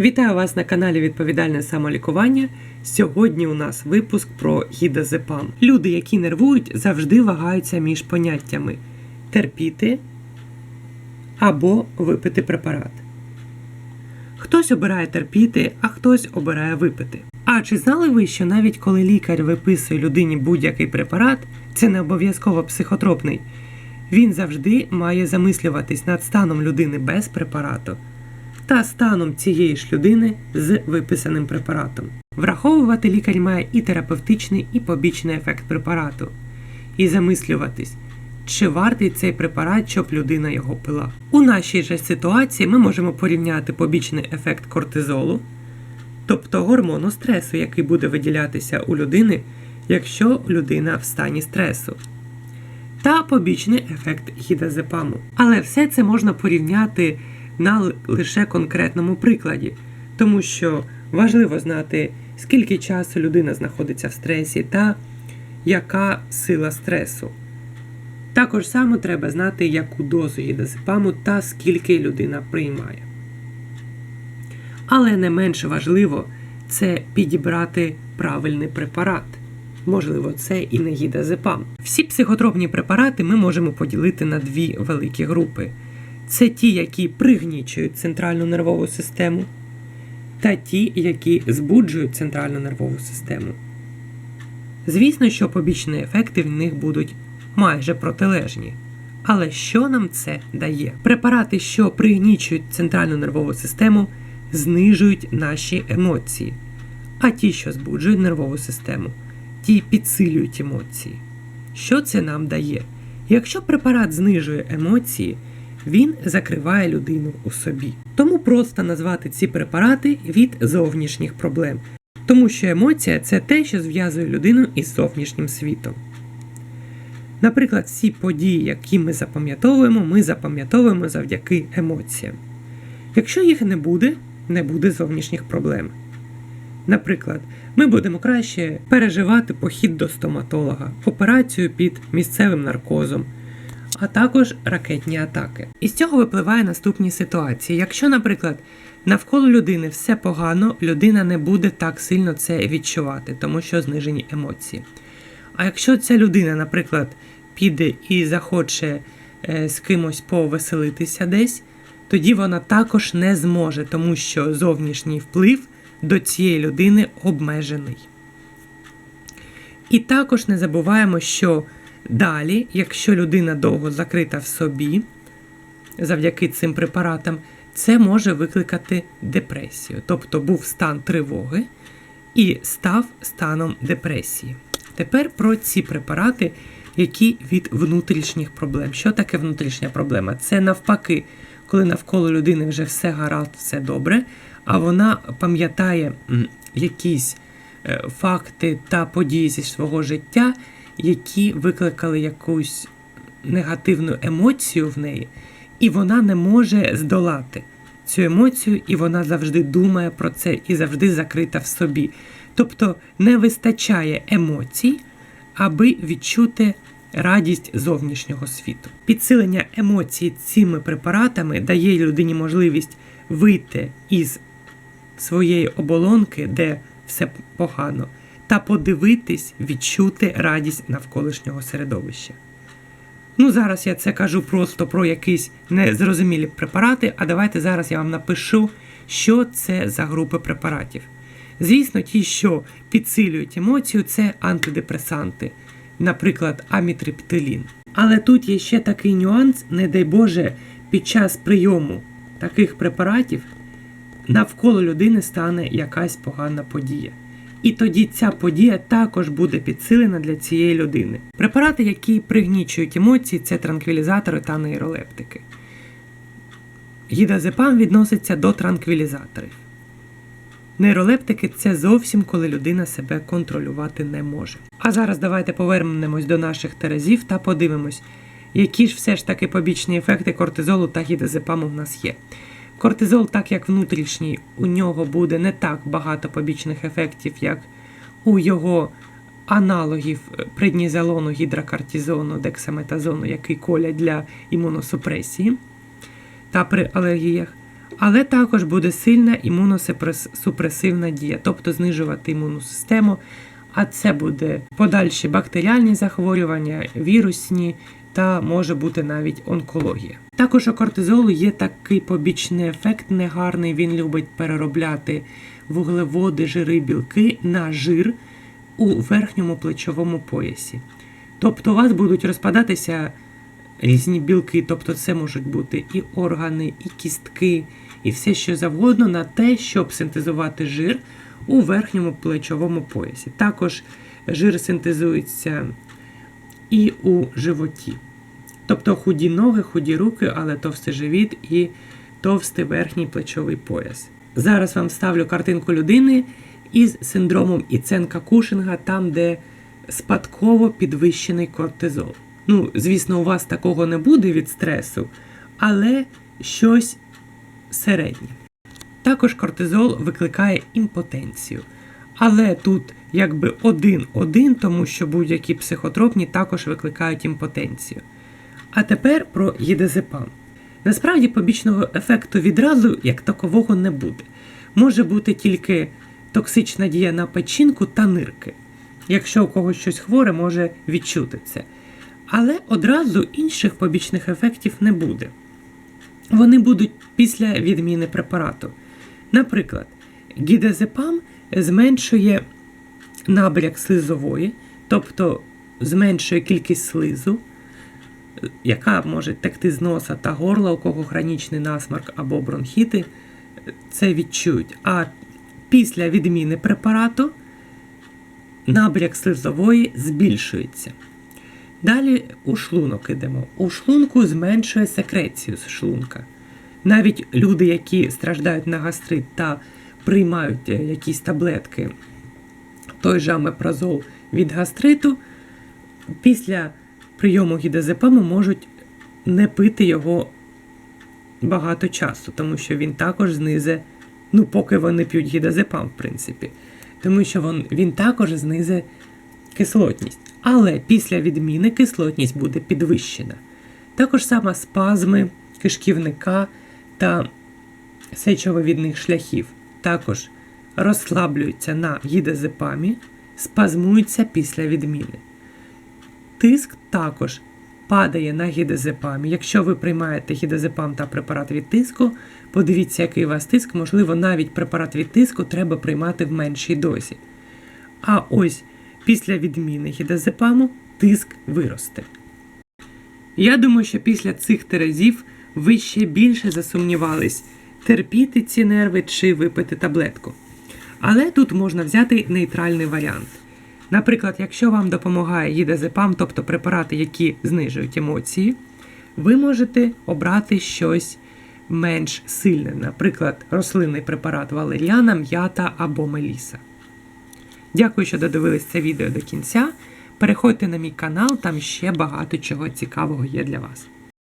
Вітаю вас на каналі Відповідальне самолікування. Сьогодні у нас випуск про гідазепам. Люди, які нервують, завжди вагаються між поняттями терпіти або випити препарат. Хтось обирає терпіти, а хтось обирає випити. А чи знали ви, що навіть коли лікар виписує людині будь-який препарат, це не обов'язково психотропний, він завжди має замислюватись над станом людини без препарату та станом цієї ж людини з виписаним препаратом. Враховувати лікар має і терапевтичний, і побічний ефект препарату, і замислюватись, чи вартий цей препарат, щоб людина його пила. У нашій же ситуації ми можемо порівняти побічний ефект кортизолу, тобто гормону стресу, який буде виділятися у людини, якщо людина в стані стресу. Та побічний ефект гідазепаму. Але все це можна порівняти на лише конкретному прикладі, тому що важливо знати, скільки часу людина знаходиться в стресі та яка сила стресу. Також само треба знати, яку дозу гідазепаму та скільки людина приймає. Але не менш важливо це підібрати правильний препарат. Можливо, це і не гідазепам. Всі психотропні препарати ми можемо поділити на дві великі групи. Це ті, які пригнічують центральну нервову систему, та ті, які збуджують центральну нервову систему. Звісно, що побічні ефекти в них будуть майже протилежні. Але що нам це дає? Препарати, що пригнічують центральну нервову систему, знижують наші емоції, а ті, що збуджують нервову систему, ті підсилюють емоції. Що це нам дає? Якщо препарат знижує емоції, він закриває людину у собі. Тому просто назвати ці препарати від зовнішніх проблем, тому що емоція це те, що зв'язує людину із зовнішнім світом. Наприклад, всі події, які ми запам'ятовуємо, ми запам'ятовуємо завдяки емоціям. Якщо їх не буде, не буде зовнішніх проблем. Наприклад, ми будемо краще переживати похід до стоматолога, операцію під місцевим наркозом, а також ракетні атаки. Із цього випливає наступні ситуації. Якщо, наприклад, навколо людини все погано, людина не буде так сильно це відчувати, тому що знижені емоції. А якщо ця людина, наприклад, піде і захоче е, з кимось повеселитися десь, тоді вона також не зможе, тому що зовнішній вплив до цієї людини обмежений. І також не забуваємо, що далі, якщо людина довго закрита в собі, завдяки цим препаратам, це може викликати депресію. Тобто був стан тривоги і став станом депресії. Тепер про ці препарати, які від внутрішніх проблем. Що таке внутрішня проблема? Це навпаки, коли навколо людини вже все гаразд, все добре, а вона пам'ятає якісь е, факти та події зі свого життя, які викликали якусь негативну емоцію в неї, і вона не може здолати цю емоцію, і вона завжди думає про це і завжди закрита в собі. Тобто не вистачає емоцій, аби відчути радість зовнішнього світу. Підсилення емоцій цими препаратами дає людині можливість вийти із своєї оболонки, де все погано, та подивитись, відчути радість навколишнього середовища. Ну, зараз я це кажу просто про якісь незрозумілі препарати, а давайте зараз я вам напишу, що це за групи препаратів. Звісно, ті, що підсилюють емоцію, це антидепресанти, наприклад, амітриптилін. Але тут є ще такий нюанс, не дай Боже, під час прийому таких препаратів навколо людини стане якась погана подія. І тоді ця подія також буде підсилена для цієї людини. Препарати, які пригнічують емоції, це транквілізатори та нейролептики. Гідазепам відноситься до транквілізаторів. Нейролептики це зовсім коли людина себе контролювати не може. А зараз давайте повернемось до наших терезів та подивимось, які ж все ж таки побічні ефекти кортизолу та гідазепаму в нас є. Кортизол, так як внутрішній, у нього буде не так багато побічних ефектів, як у його аналогів преднізолону, гідрокортизону, дексаметазону, який колять для імуносупресії та при алергіях. Але також буде сильна імуносупресивна дія, тобто знижувати імунну систему. А це буде подальші бактеріальні захворювання, вірусні та може бути навіть онкологія. Також у кортизолу є такий побічний ефект негарний. Він любить переробляти вуглеводи, жири, білки на жир у верхньому плечовому поясі. Тобто у вас будуть розпадатися різні білки, тобто це можуть бути і органи, і кістки, і все що завгодно на те, щоб синтезувати жир у верхньому плечовому поясі. Також жир синтезується і у животі. Тобто худі ноги, худі руки, але товстий живіт і товстий верхній плечовий пояс. Зараз вам ставлю картинку людини із синдромом Іценка Кушинга, там, де спадково підвищений кортизол. Ну, звісно, у вас такого не буде від стресу, але щось середнє. Також кортизол викликає імпотенцію. Але тут якби один-один, тому що будь-які психотропні також викликають імпотенцію. А тепер про їдезепам. Насправді побічного ефекту відразу як такового не буде. Може бути тільки токсична дія на печінку та нирки. Якщо у когось щось хворе, може відчути це. Але одразу інших побічних ефектів не буде. Вони будуть після відміни препарату. Наприклад, гідезепам зменшує набряк слизової, тобто зменшує кількість слизу, яка може текти з носа та горла, у кого хронічний насморк або бронхіти, це відчують. А після відміни препарату набряк слизової збільшується. Далі у шлунок ідемо. У шлунку зменшує секрецію з шлунка. Навіть люди, які страждають на гастрит та приймають якісь таблетки, той же амепразол від гастриту, після прийому гідезепаму можуть не пити його багато часу, тому що він також знизе, ну, поки вони п'ють гідезепам, в принципі, тому що він, також знизе кислотність. Але після відміни кислотність буде підвищена. Також саме спазми кишківника та сечововідних шляхів також розслаблюються на гідезепамі, спазмуються після відміни. Тиск також падає на гідезепамі. Якщо ви приймаєте гідезепам та препарат від тиску, подивіться, який у вас тиск, можливо, навіть препарат від тиску треба приймати в меншій дозі. А ось після відміни гідезепаму тиск виросте. Я думаю, що після цих терезів ви ще більше засумнівались, терпіти ці нерви чи випити таблетку. Але тут можна взяти нейтральний варіант. Наприклад, якщо вам допомагає гідезепам, тобто препарати, які знижують емоції, ви можете обрати щось менш сильне, наприклад, рослинний препарат валеріана, м'ята або меліса. Дякую, що додивились це відео до кінця. Переходьте на мій канал, там ще багато чого цікавого є для вас.